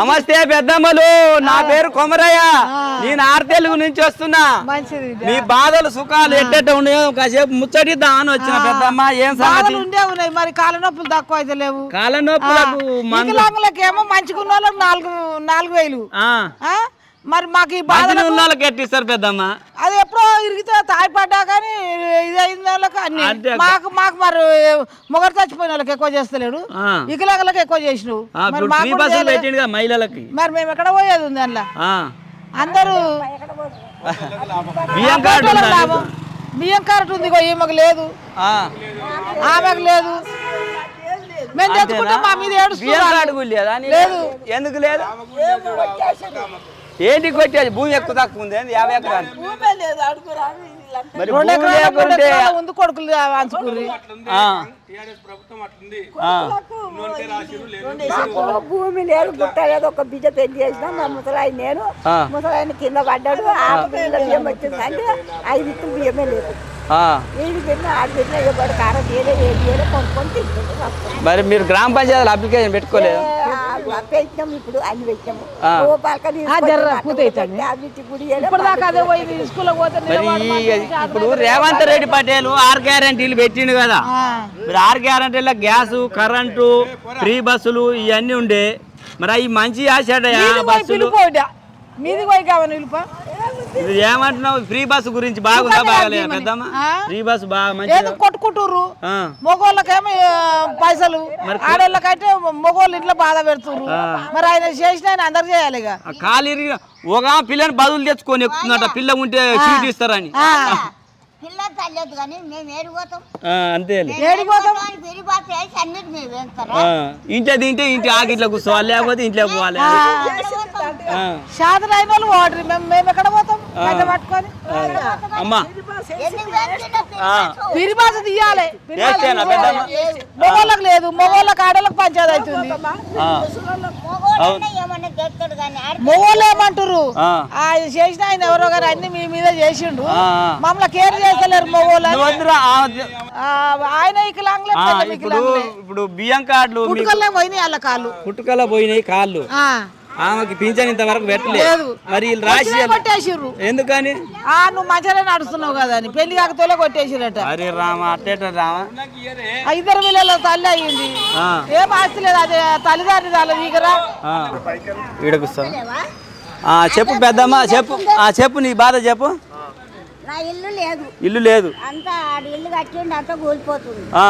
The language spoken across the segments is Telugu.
నమస్తే పెద్దమ్మలు. నా పేరు కొమరయ్య. నేను ఆరు తెలుగు నుంచి వస్తున్నా. మీ బాధలు సుఖాలు ఎట్టెట్ట ఉన్నాయో కాసేపు ముచ్చటిద్దాం అని వచ్చిన పెద్దమ్మ. ఏం సంగతి? ఉండే ఉన్నాయి మరి కాళ్ళ నొప్పులు తక్కువ అయితే లేవు. కాళ్ళ నొప్పులకు మందు. వికలాంగులకేమో మంచిగా ఉన్న వాళ్ళకి నాలుగు నాలుగు వేలు? మరి మాకు ఈ బాధ ఉన్న వాళ్ళకి ఎట్టిస్తారు పెద్దమ్మ? అది ఎప్పుడో ఇరిగితే తాయిపడ్డా కానీ ఇది అయిన వాళ్ళకి అన్ని. మాకు మాకు మరి మొగరు చచ్చిపోయిన వాళ్ళకి ఎక్కువ చేస్తలేడు. ఆ. వికలాంగులకు ఎక్కువ చేసినావు మరి మహిళలకి. మరి మేము ఎక్కడ పోయేది ఉంది అందులో? ఆ, అందరూ బియ్యం కార్డు ఆటోలకు ఉందా ఈమెకు లేదు. ఆమెకు లేదు. మేము తెచ్చుకుంటే మా మీద నీకు? లేదు. ఎందుకు లేదు. ఏంటి కొట్టేది? భూమి ఎక్కువ తక్కువ ఉంది. ఏంది? యాభై ఎకరాలు. మరి భూమి లేకుంటే ఉంది కొడుకులు అంచుకుర్రి. ఆ, ఆ, భూమి లేదు గుట్ట లేదు ఒక బిడ్డ పెళ్ళి చేసిన మా ముసలాయి నేను. ఆ. ముసలాయన కింద పడ్డాడు ఆ. పిల్ల బియ్యం వచ్చింది అంటే ఐదు ఇత్తులు బియ్యమే లేదు. ఆ. ఎవరు కారం తీయలే కొనుక్కొని తింటుంది మరి మీరు గ్రామ పంచాయతీలో అప్లికేషన్ పెట్టుకోలేదు? ఇప్పుడు అన్ని రేవంత్ రెడ్డి పటేల్ ఆరు గ్యారంటీలు పెట్టిండు కదా. ఆ. మరి ఆరు గ్యారంటీల గ్యాస్ కరెంటు ఫ్రీ బస్సులు ఇవన్నీ ఉండే. మరి అవి మంచి ఆశాడయా మీది పోయి బస్సులు. మీది పోయి కావాలి ఇది ఏమంటున్నావు? ఫ్రీ బస్సు గురించి బాగుందా బాగలేదా పెద్దమ్మ? ఫ్రీ బస్సు బాగా మంచిదా? కొట్టుకుంటుర్రు. మగోళ్ళకేమో పైసలు. ఆడోళ్ళకైతే మగోళ్ళు ఇంట్లో బాధ పెడుతుర్రు. మరి ఆయన చేసిన ఆయన అందరు చేయాలి ఇరిగి ఒక పిల్లని బదులు తెచ్చుకొని ఎక్కుతుందట పిల్ల ఉంటే సీట్ ఇస్తారని. తల్లేదు కానీ మేము ఏడిపోతాం. ఆ, అంతే ఏడిపోతాం ఇంట్లో తింటే ఇంటి ఆకిట్లో కూర్చోవాలి లేకపోతే ఇంట్లో పోవాలి. అయిన వాళ్ళు ఓడరు మేము మేము ఎక్కడ పోతాం? అమ్మా. తీయాలి. మగోళ్ళకి లేదు. మగోళ్ళకి ఆడోళ్ళకి పంచాయతీ అవుతుంది. మగోళ్ళు ఏమంటారు చేసిన ఆయన ఎవరో గారు అన్ని మీ మీద చేసిండు. మమ్మల్ని కేర్ చేస్తలేరు మగోళ్ళు ఆయన ఇప్పుడు బియ్యం కార్డులు పోయినాయి వాళ్ళ కాళ్ళు. పుట్టుకల పోయినాయి కాళ్ళు. ఆ. ఆమెకి పింఛన్ ఇంతవరకు పెట్టలేదు లేదు. మరి వీళ్ళు రాసి కొట్టేసిర్రు. ఎందుకని? ఆ నువ్వు మంచిగానే నడుస్తున్నావు కదా అని. పెళ్ళి కాక తోలే కొట్టేసిరట. అరే రామ అట్టేట రామ. ఇద్దరు పిల్లల తల్లి అయ్యింది ఆ, ఏం ఆస్తి లేదు. అదే తల్లిదండ్రి వాళ్ళ ఈగరా ఆ. చెప్పు పెద్దమ్మ చెప్పు. ఆ చెప్పు నీ బాధ చెప్పు. నా ఇల్లు లేదు. ఇల్లు లేదు. అంతా ఆడ ఇల్లు కట్టిండి అంతా కూలిపోతుంది. ఆ,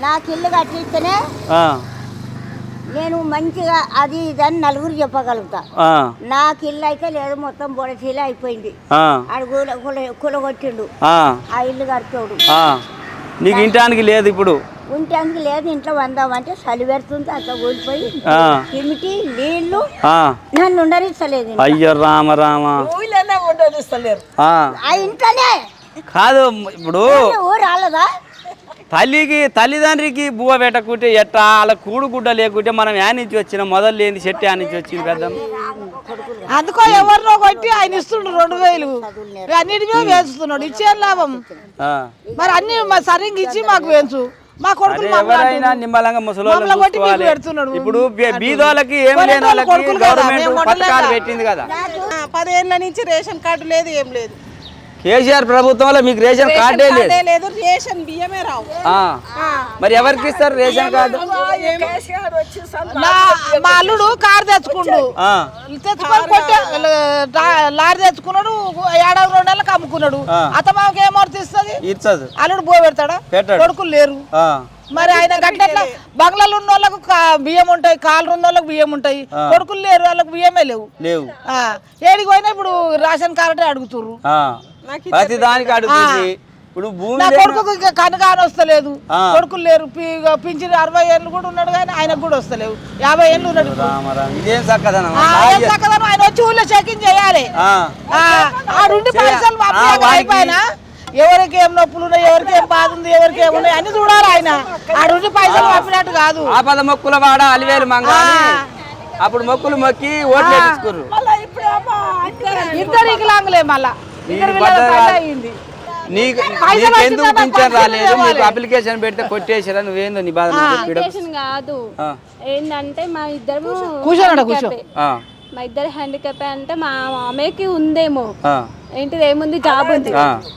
నాకు ఇల్లు కట్టిస్తేనే ఆ, నేను మంచిగా అది ఇదని నలుగురు చెప్పగలుగుతా. ఆ, నాకు ఇల్లు అయితే లేదు మొత్తం బొడసీలు అయిపోయింది. ఆ, ఆడు కూల కూల కూలగొట్టిండు ఆ, ఆ ఇల్లు కడుతోడు. ఆ. నీకు ఇంటానికి లేదు ఇప్పుడు? ఉంటానికి లేదు ఇంట్లో వందామంటే చలి పెడుతుంది అంత కూలిపోయి ఆ, తిమిటి నీళ్ళు ఆ. నన్ను ఉండరిస్తలేదు అయ్యో రామ రామ. ఆ, ఆ ఇంట్లోనే. కాదు ఇప్పుడు ఊరు రాలేదా? తల్లికి తల్లిదండ్రికి బువ్వ పెట్టకుంటే ఎట్టా వాళ్ళ కూడు గుడ్డ లేకుంటే మనం యా నుంచి వచ్చిన మొదలు లేని చెట్టు యా నుంచి వచ్చింది పెద్దమ్మ అందుకో ఎవరినో కొట్టి ఆయన ఇస్తుండు రెండు వేలు అన్నిటి మీద వేస్తున్నాడు ఇచ్చేం లాభం ఆ. మరి అన్ని మరి సరిగ్గా ఇచ్చి మాకు వేయించు మా మమ్మల్ని ఎవరైనా. నిమ్మలంగా. పెడుతున్నాడు. ఇప్పుడు బీదోళ్ళకి ఏం లేని వాళ్ళకి గవర్నమెంట్ పథకాలు. పెట్టింది కదా పదేళ్ళ నుంచి రేషన్ కార్డు లేదు ఏం లేదు కేసీఆర్ ప్రభుత్వంలో మీకు రేషన్ కార్డే లేదు. రేషన్ బియ్యమే రావు. ఆ. మరి ఎవరికి ఇస్తారు రేషన్ కార్డు? మా అల్లుడు కారు తెచ్చుకుండు. ఆ. తెచ్చుకొని లారీ తెచ్చుకున్నాడు ఏడాది రెండు నెలలకు అమ్ముకున్నాడు. ఆ. అత్తమామకి ఏం వర్తిస్తుంది ఇచ్చదు అల్లుడు బో పెడతాడా? పెట్టాడు. కొడుకులు లేరు. ఆ. మరి ఆయన గట్ల బంగ్లాలు ఉన్న వాళ్ళకు బియ్యం ఉంటాయి కాళ్ళు ఉన్న వాళ్ళకి బియ్యం ఉంటాయి. కొడుకులు లేరు వాళ్ళకి బియ్యమే లేవు. లేవు. ఆ, ఏడికి పోయినా ఇప్పుడు రేషన్ కార్డే అడుగుతుర్రు. ఆ. ప్రతి దానికి అడుగుతుంది ఇప్పుడు భూమి నా కొడుకు ఇంకా కనకాని వస్తలేదు. ఆ. కొడుకులు లేరు. పింఛన్ అరవై ఏళ్ళు కూడా ఉన్నాడు కానీ ఆయనకు కూడా వస్తలేవు. యాభై ఏళ్ళు ఉన్నాడు. ఇదేం చక్కదనం? ఆ, ఆయన వచ్చి ఊళ్ళో చెకింగ్ చేయాలి. ఆ. ఆ, ఆడుండి పైసలు ఆ, అయిపోయినా ఎవరికి ఏం నొప్పులు ఉన్నాయి ఎవరికి ఏం బాధ ఉంది ఎవరికి ఏం ఉన్నాయి అన్ని చూడాలి ఆయన. ఆడుండి పైసలు పంపినట్టు కాదు. ఆపద మొక్కుల వాడ అలివేలు మంగాని. అప్పుడు మొక్కులు మొక్కి ఓట్లు ఇద్దరు వికలాంగులే మళ్ళా. నీకు పింఛన్ రాలేదు? నీకు అప్లికేషన్ పెడితే కొట్టేసారా? నువ్వేందో నీ బాధ. రిలేషన్ కాదు. ఏంటంటే మా ఇద్దరు కూర్చోనట కూర్చో. ఆ, మా ఇద్దరు హ్యాండిక్యాప్ అంటే మా మామయ్యకి ఉందేమో. ఆ, ఏంటిది ఏముంది? జాబ్ ఉంది.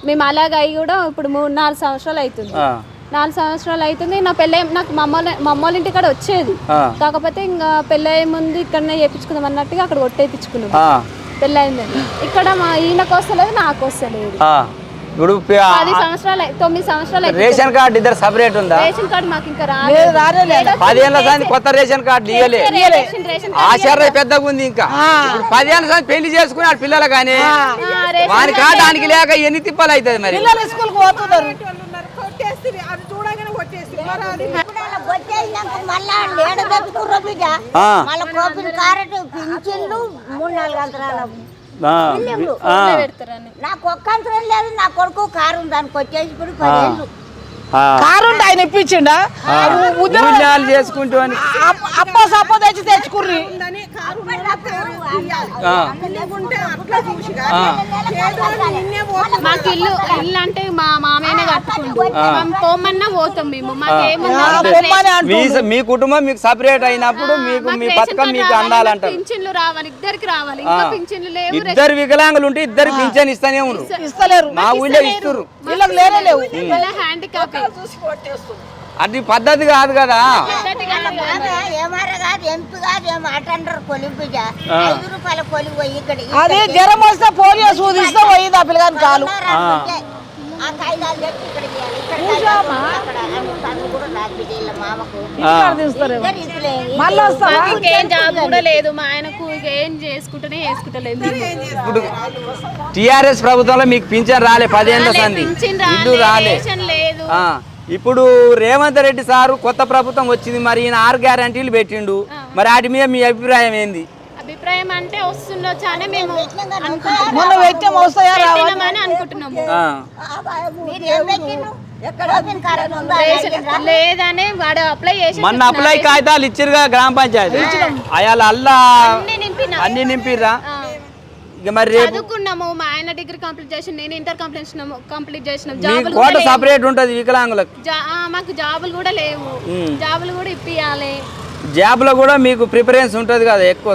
మేము అలాగ అయ్యి కూడా ఇప్పుడు మూడు నాలుగు సంవత్సరాలు అవుతుంది ఆ, నాలుగు సంవత్సరాలు అవుతుంది నా పెళ్ళి నాకు మా అమ్మ మా అమ్మ వాళ్ళ ఇంటి కాడ వచ్చేది. కాకపోతే ఇంకా పెళ్ళి ముందు ఇక్కడనే చేయించుకుందాం అన్నట్టుగా అక్కడ కొట్టేపించుకున్నాం ఆ, ఇక్కడ మా ఈయనకు వస్తలేదు నాకు వస్తలేదు. ఇప్పుడు పది సంవత్సరాలు తొమ్మిది సంవత్సరాలు. రేషన్ కార్డు ఇద్దరు సపరేట్ ఉందా? రేషన్ కార్డు మాకు ఇంకా రాలేదు. పదేళ్ళ కొత్త రేషన్ కార్డు ఆశ్చర్య పెద్దగా ఉంది ఇంకా. ఇప్పుడు పదేళ్ళ పెళ్ళి చేసుకుని ఆడ పిల్లలు కానీ వాని లేక ఎన్ని తిప్పలు అవుతుంది మరి? మళ్ళా కోపిన కారెట్ పింఛన్లు మూడు నాలుగు అంతరాల. నాకు ఒక్క అంతరం లేదు నా కొడుకు కారు ఉంది దానికి వచ్చేసి ఇప్పుడు పదేళ్ళు. కారు ఆయన ఇప్పించిండా? చేసుకుంటూ అప్ప- సప్పో తెచ్చి తెచ్చుకుర్రి. మాకు ఇల్లు ఇల్లు అంటే మా మామయ్యనే కట్టుకుండు. మేము పోమన్నా పోతాం మేము. మీ కుటుంబం మీకు సపరేట్ అయినప్పుడు మీకు మీ పథకం మీకు అందాలంటారు. పింఛన్లు రావాలి ఇద్దరికి రావాలి. ఇంకా పింఛన్లు లేవు ఇద్దరు వికలాంగులు ఉంటే ఇద్దరు పింఛన్ ఇస్తానే ఉన్నారు ఇస్తలేరు. మా ఊళ్ళో ఇస్తారు వీళ్ళకి హ్యాండిక్యాప్ అది పద్ధతి కాదు కదా. అది జ్వరం వస్తే పోలియో సూదిస్తే పోయింది ఆ పిల్లగాని కాలు. ఆ కాగితాలు తెచ్చి ఇక్కడ చేయాలి. ఇక్కడ కాగితాలు అక్కడ అన్ని పనులు కూడా నాకు బిడ్డ వీళ్ళ మామకు. ఇద్దరు ఇదిలే. మళ్ళీ వస్తావా? మాకు ఇంకేం జాబ్ కూడా లేదు. మా ఆయనకు ఇక ఏం చేసుకుంటేనే చేసుకుంటలేదు. ఇప్పుడు టిఆర్ఎస్ ప్రభుత్వంలో మీకు పింఛన్ రాలే పదేళ్ళ సంది. పింఛన్ ఇల్లు రాలే రాలే. రేషన్ లేదు. ఆ, ఇప్పుడు రేవంత్ రెడ్డి సారు కొత్త ప్రభుత్వం వచ్చింది. మరి ఈయన ఆరు గ్యారంటీలు పెట్టిండు. మరి వాటి మీద మీ అభిప్రాయం ఏంది? అభిప్రాయం అంటే వస్తుండొచ్చు అని మేము మొన్న పెట్టాం వస్తాయా అనుకుంటున్నాము. లేదని వాడు అప్లై చేసి మొన్న అప్లై కాగితాలు ఇచ్చిరుగా గ్రామ పంచాయతీ. అయాల అల్లా అన్ని నింపిన. అన్ని నింపిర్రా? ఇక మరి రేపు చదువుకున్నాము మా ఆయన డిగ్రీ కంప్లీట్ చేసి నేను ఇంటర్ కంప్లీట్ చేసినాం. కోట. సపరేట్ ఉంటుంది వికలాంగులకు. మాకు జాబులు కూడా లేవు. జాబులు కూడా ఇప్పియాలి. జాబ్లో కూడా మీకు ప్రిఫరెన్స్ ఉంటుంది కదా ఎక్కువ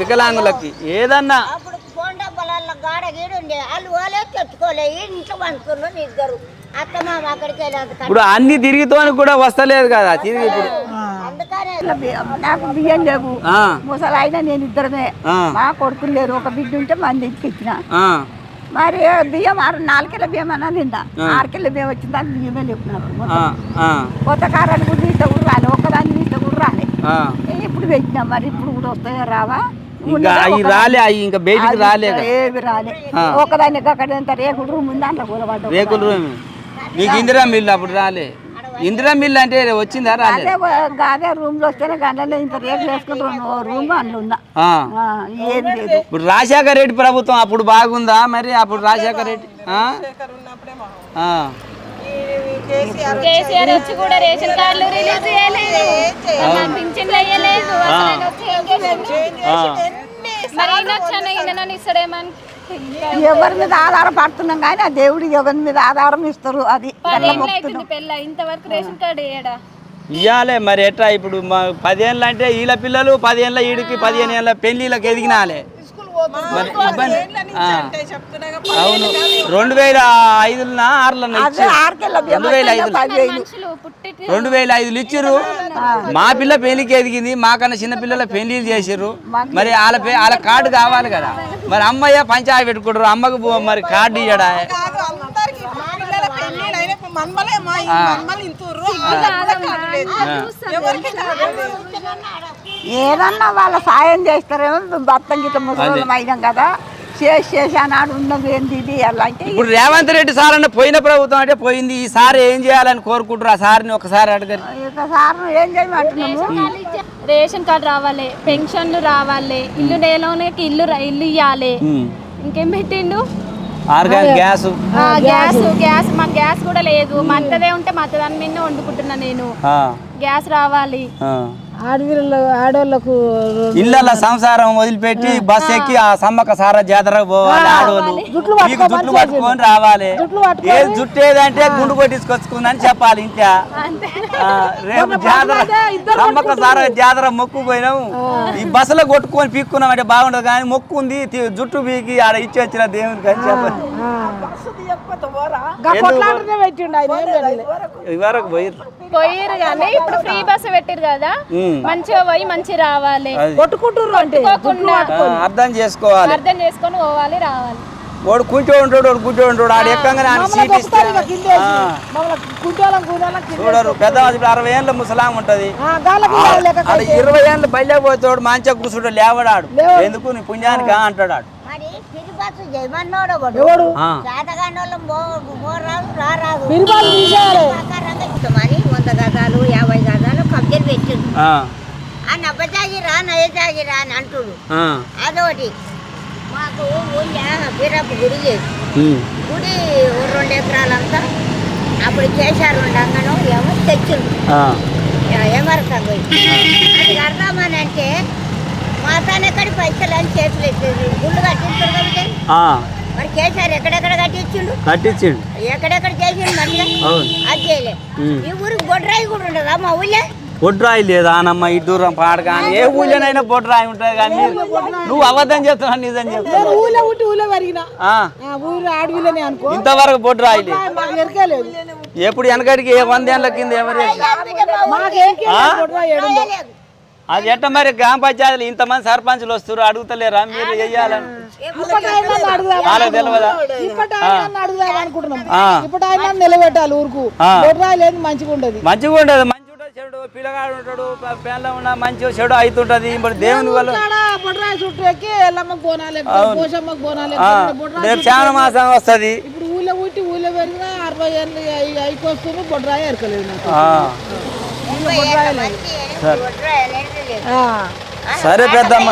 వికలాంగులకి. ఏదన్నా ఇప్పుడు అన్ని తిరిగితోని కూడా వస్తలేదు కదా తిరిగి ఇప్పుడు. అందుకనే నాకు బియ్యం లేవు. ఆ, ముసలి అయినా నేను ఇద్దరమే. ఆ, మా కొడుకులు లేరు ఒక బిడ్డ ఉంటే మంది ఇంటికి ఇచ్చిన. ఆ, మరి బియ్యం ఆరు నాలుగు కిలో బియ్యం అన్నా తిందా. ఆరు కిలో బియ్యం వచ్చిన దానికి బియ్యమే ఆ, కొత్త కారాన్ని కూడా తీస్తే కూడా రాలే ఒక్కదాన్ని తీస్తే కూడా రాలే ఆ. ఏ ఇప్పుడు పెట్టినా మరి ఇప్పుడు కూడా వస్తాయో రావా? ఇంకా అవి రాలే అవి ఇంకా బయటికి రాలే. ఏవి రాలే. ఒకదాన్ని అక్కడ ఎంత రేకుడు రూమ్ ఉంది దాంట్లో కూలబడ్డ. రేకుల రూమ్. నీకు ఇందిరా మిల్లు అప్పుడు రాలే. ఇందిరా మిల్లు అంటే వచ్చిందా రాలే అదే అదే రూమ్లో వస్తేనే గంటలో ఇంత రేకులు వేసుకుంటారు రూమ్ అందులో ఉందా ఆ. ఆ, ఏది లేదు. ఇప్పుడు రాజశేఖర రెడ్డి ప్రభుత్వం అప్పుడు బాగుందా మరి? అప్పుడు రాజశేఖర రెడ్డి ఆ? ఆ. కేసీఆర్ వచ్చి కూడా రేషన్ కార్డులు రిలీజ్ చేయలేదు. పింఛన్లు ఎవరి మీద ఆధారపడుతున్నాం కానీ ఆ దేవుడు ఎవరి మీద ఆధారం ఇస్తారు. అది ఇంతవరకు రేషన్ కార్డు వేయడా ఇయ్యాలే మరి ఎట్లా ఇప్పుడు పదేళ్ళు అంటే వీళ్ళ పిల్లలు పదేళ్ళ ఈడికి పదిహేను ఏళ్ళ పెళ్ళిళ్ళకి ఎదిగినాలే. మరి ఇబ్బంది అవును. రెండు వేల ఐదులనా ఇచ్చారు. రెండు వేల. పుట్టి రెండు వేల ఐదులు ఇచ్చిర్రు మా పిల్ల పెళ్ళికి ఎదిగింది. మాకన్నా చిన్న పిల్లల పెళ్ళిళ్ళు చేసిర్రు. మరి వాళ్ళ పే వాళ్ళ కార్డు కావాలి కదా. మరి అమ్మయ్య పంచాయతీ పెట్టుకుంటారు. అమ్మకు పో- మరి కార్డు ఇయ్యడా? మన్మలే మా మన్మలు ఇంతూరు. ఎవరికి కాదు ఏదన్నా వాళ్ళ సాయం చేస్తారేమో భర్తం గిట్ట ముసలం అయినాం కదా. చేసి చేసి అన్నాడు ఉన్నది ఏంది ఇది? అలా అంటే ఇప్పుడు రేవంత్ రెడ్డి సార్ అన్న పోయిన ప్రభుత్వం అంటే పోయింది. ఈ సార్ ఏం చేయాలని కోరుకుంటారు ఆ సార్ని ఒకసారి అడగరు ఇక సార్ ఏం చేయమంటున్నాము రేషన్ కార్డు రావాలి పెన్షన్లు రావాలి ఇల్లు నేలోనికి ఇల్లు ఇల్లు ఇవ్వాలి ఇంకేం పెట్టిండు? ఆర్గాన్ గ్యాస్. ఆ, గ్యాస్ గ్యాస్ మాకు గ్యాస్ కూడా లేదు. మత్తదే ఉంటే మత్తదాని మీద వండుకుంటున్నా నేను. గ్యాస్ రావాలి. ఆడవిళ్ళు ఆడోళ్ళకు ఇళ్ళ సంసారం వదిలిపెట్టి బస్ ఎక్కి ఆ. సమ్మక్క సార జాతరకు పోవాలి ఆడోళ్ళు మీకు జుట్లు పట్టుకొని రావాలి. ఏ జుట్టు ఏదంటే గుండు కొట్టించుకొచ్చుకుందని చెప్పాలి ఆ, రేపు జాతర సమ్మక్క సార జాతర మొక్కు పోయినాము ఈ బస్సులో కొట్టుకొని పీక్కున్నాం అంటే బాగుండదు కానీ మొక్కు ఉంది జుట్టు పీకి ఆడ ఇచ్చి వచ్చిన దేవునికి అని చెప్పాలి. కొట్లాటనే పెట్టిండు ఆయన ఏం పెట్టలే. ఇవరకు పోయిర్రు. పోయిరు కానీ ఇప్పుడు ఫ్రీ బస్ పెట్టిరు కదా. ఉమ్. మంచిగా పోయి మంచి రావాలి. అది. కొట్టుకుంటుర్రు అంటే కొట్టుకోకుండా ఆ, అర్థం చేసుకోవాలి. అర్థం చేసుకొని పోవాలి రావాలి. వాడు కూర్చో ఉంటాడు వాడు కూర్చో ఉంటాడు. ఆడు ఎక్కంగానే ఆయన సీట్ ఇస్తే చూడరు పెద్ద ఇప్పుడు అరవై ఏళ్ళ ముసలాం ఉంటది. ఇరవై ఏళ్ళు బయట పోతాడు మంచిగా కూర్చుంటాడు లేవడాడు. ఎందుకు నీ పుణ్యానికి అంటాడు తిరుపతి జయమన్నోడు ఎవడు? ఆ, శాతగానోళ్ళం రాదు రారాదు. బిరుబాలు తీసేయాలి ప్రకారంగా ఇస్తామని వంద గజాలు యాభై గజాలు కబ్జలు పెట్టిండు. ఆ, ఆ నబ్బజాగిరా నయజాగిరా అని అంటుడు. ఆ, అదొకటి మాకు ఊళ్ళో బీరప్ప గుడి లేదు. గుడి ఓ రెండు ఎకరాలంతా. అప్పుడు చేశారు ఉండగాను ఏమో తెచ్చిండు. ఆ, ఏమరకం పోయి అది కడదామని అంటే మా తానెక్కడి పైసలు అని చేతులు ఎత్తేది? గుళ్ళు కట్టించారు కాబట్టి ఆ, మరి కేసీఆర్ ఎక్కడెక్కడ కట్టించిండు? కట్టించిండు. ఎక్కడెక్కడ చేసిండు మంచిగా అవును. అది చేయలే. ఉమ్. ఈ ఊరికి బొడ్రాయి కూడా ఉండదా మా ఊళ్ళో? బొడ్రాయి లేదా అన్నమ్మ? ఈ దూరం కానీ ఏ ఊళ్ళోనైనా బొడ్రాయి ఉంటుంది కానీ నువ్వు అబద్ధం చెప్తున్నావు నిజం చెప్తున్నావు. ఊళ్ళో ఉంటే ఊళ్ళో పెరిగిన. ఆ, ఊరు ఆడవిళ్ళని అనుకో. ఇంతవరకు బొడ్రాయి లేదు. ఎప్పుడు వెనకడికి ఏ వందేళ్ళ కింద ఎవరు అది ఎట్ట మరి గ్రామ పంచాయతీలు ఇంతమంది సర్పంచులు వస్తారు అడుగుతలేరా? మీరు చెయ్యాలని వాళ్ళకి తెలియదా. ఇప్పుడు ఆయన నిలబెట్టాలి ఊరుకు. లేదు మంచిగా ఉండదు. మంచిగా ఉండదు. మంచి ఉంటుంది చెడు. పిల్లగాడు ఉంటాడు పేళ్ళ ఉన్న మంచి చెడు అవుతుంటది ఇప్పుడు దేవుని వల్ల రేపు శ్రావణ మాసం వస్తుంది. ఇప్పుడు ఊళ్ళో ఊళ్ళో పెరిగినా అరవై ఏళ్ళు అయికి వస్తుంది బొడ్రాయి ఎరకలేదు నాకు ముప్పై ఏళ్ళ మంచి ఎనిమిది బొడ్రాయి అనేది లేదు. ఆ. సరే పెద్దమ్మ